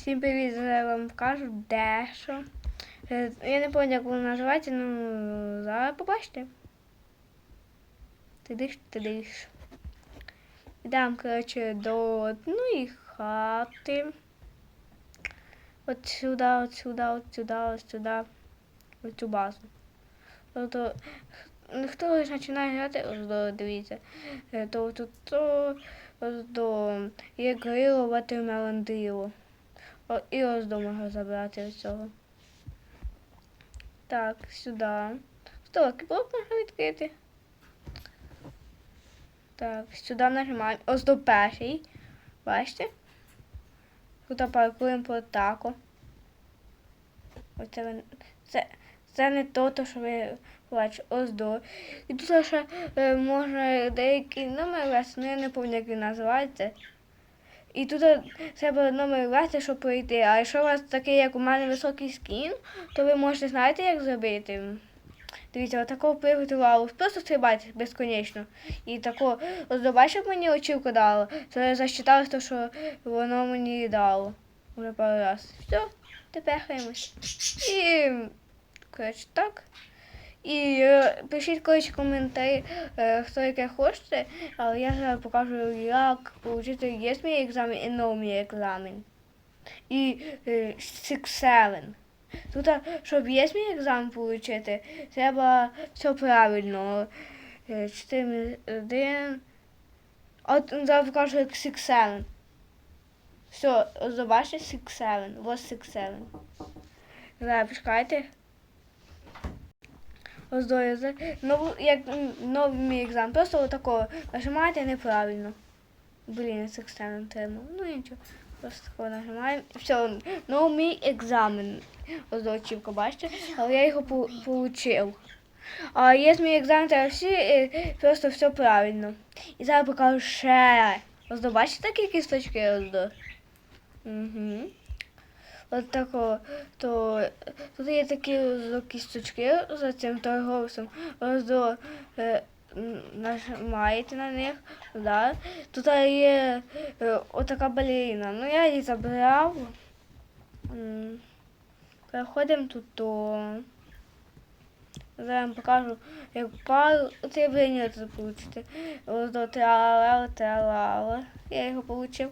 Всім привіт, зараз вам покажу дещо. Е, Я не пам'ятаю, як воно називається, ну зараз побачите. Ти диш, ти диш. Йдемо, коротше, до одної хати. От сюди, от сюди, от сюди, от сюди. В цю базу. Тобто, хто лише починає грати, ось дивіться, е, то тут то, ось до є грило. О, і ось можна забрати ось цього. Так, сюди. Стоп, блок можна відкрити. Так, сюди нажимаємо. Ось до перший. Бачите? Тут паркуємо по тако. Оце ви- це, це не то, то, що ви бачите. Ось до. І тут ще е, можна деякі номери ну я не пам'ятаю, як він називається. І тут треба номер ввести, щоб пройти. А якщо у вас такий, як у мене, високий скін, то ви можете знаєте, як зробити. Дивіться, отако приготувало. Просто стрибайте безконечно. І тако, ось добачив мені очівку дало, то я засчитав, то, що воно мені дало. Уже пару раз. Все, тепер хаємось. І коротше так. І е, пишіть коротше, коментарі, е, хто яке хочете, але я зараз покажу, як отримати є мій екзамен і no екзамен. І е, Six Seven. Тут, щоб є мій екзамен отримати, треба все правильно. Е, 4, 1. От зараз покажу як Six Seven. Все, ось побачите Six Seven. Ось Six Seven. Зараз почекайте. Доїзде. Ну, як новий мій екзамен. Просто отако нажимаєте неправильно. Блін, це екзамен треба. Ну нічого. Просто тако нажимаємо. Все, ну мій екзамен. Ось бачите? Але я його получив. А є мій екзамен, треба всі, е, просто все правильно. І зараз покажу ще. Ось до бачите такі кісточки ось до? Угу. От то тут є такі кісточки за цим торговцем. Ось до е, нажимаєте на них, да. Тут є е, отака балерина. Ну я її забрав. Переходимо тут до. Зараз вам покажу, як пару утримлення тут получити. Ось до тралала, тралала. Я його получив.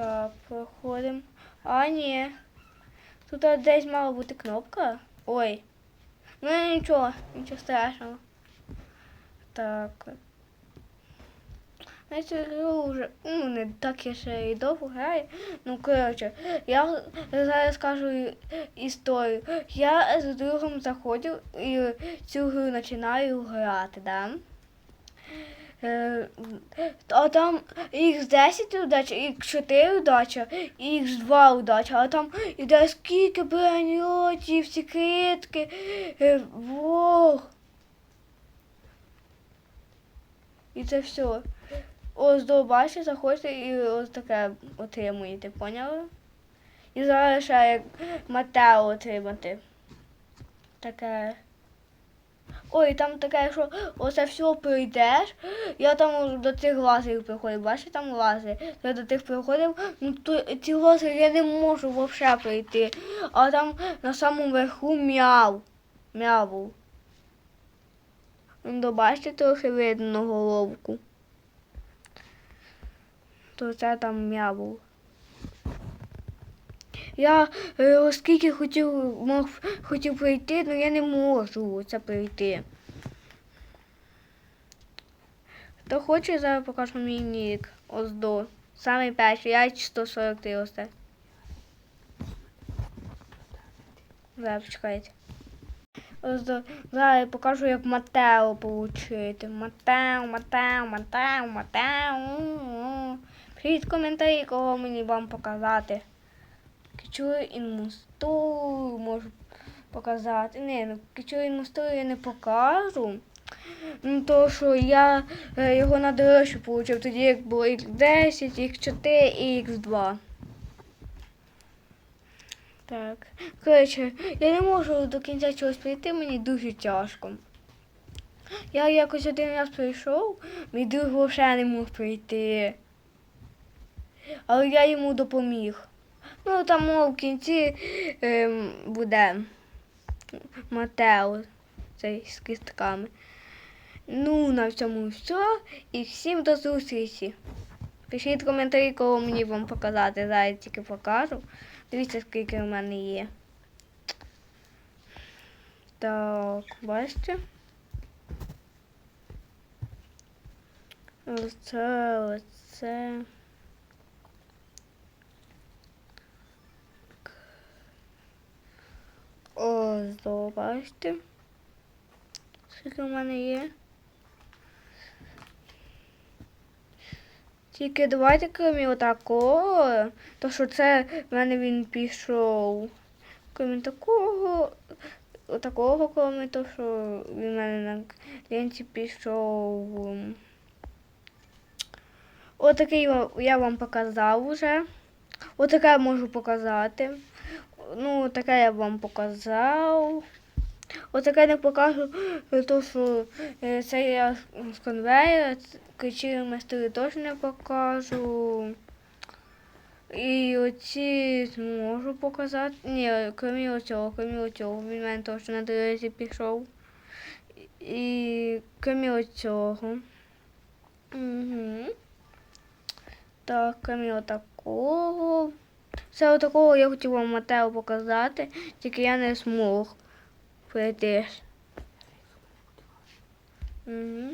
Так, проходимо. А, ні. Тут десь мала бути кнопка. Ой. Ну нічого, нічого страшного. Так. Знаєте, гру вже ну, не так я ще і довго граю. Ну, коротше, я зараз скажу історію. Я з другом заходив і цю гру починаю грати, да? Е, А там X10 удача, X4 удача, X2 удача, а там іде скільки броньотів, секретки, е, Бог. І це все. Ось до бачите, заходите і ось таке отримуєте, поняли? І зараз ще як Матео отримати. Таке. Ой, там таке, що оце все пройдеш. Я там до цих лазерів приходив, бачите, там лазери. То Я до тих приходив, ну то ці лазери я не можу взагалі пройти. А там на самому верху м'яв. М'яв був. Ну, бачите, трохи видно головку. То це там м'яв. Я е, оскільки хотів, мог, хотів пройти, але я не можу це пройти. Хто хоче, зараз покажу мій нік. Ось до. Самий перший, я 143 ось це. Зараз почекайте. Ось до. Зараз я покажу, як Матео получити. Матео, Матео, Матео, Матео. Пишіть коментарі, кого мені вам показати. Кичу інмусту можу показати. Не, ну кичу інмусту я не покажу. Ну, то, що я е, його на дорожче получив, тоді як було X10, X4 і X2. Так. Коротше, я не можу до кінця чогось прийти, мені дуже тяжко. Я якось один раз прийшов, мій друг взагалі не мог прийти. але я йому допоміг. Ну, там в кінці ем, буде Матео цей з кістками. Ну, на цьому все. І всім до зустрічі. Пишіть коментарі, кого мені вам показати. Зараз тільки покажу. Дивіться, скільки в мене є. Так, бачите? Оце, оце. То. Скільки в мене є? Тільки давайте крім отакого, то що це в мене він пішов. Крім такого, отакого крім то, що він в мене на ленті пішов. Отакий я вам показав уже. Отаке можу показати. Ну, таке я вам показав. Отаке не покажу, е, то що е, це я з конвейера, ключі майстри теж не покажу. І оці зможу показати. Ні, крім оцього, крім оцього, він мене теж на дорозі пішов. І крім оцього. Угу. Так, крім отакого. Все отакого я хотів вам Матео показати, тільки я не змог прийти. Угу.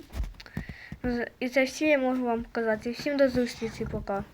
І це всі я можу вам показати. Всім до зустрічі, пока.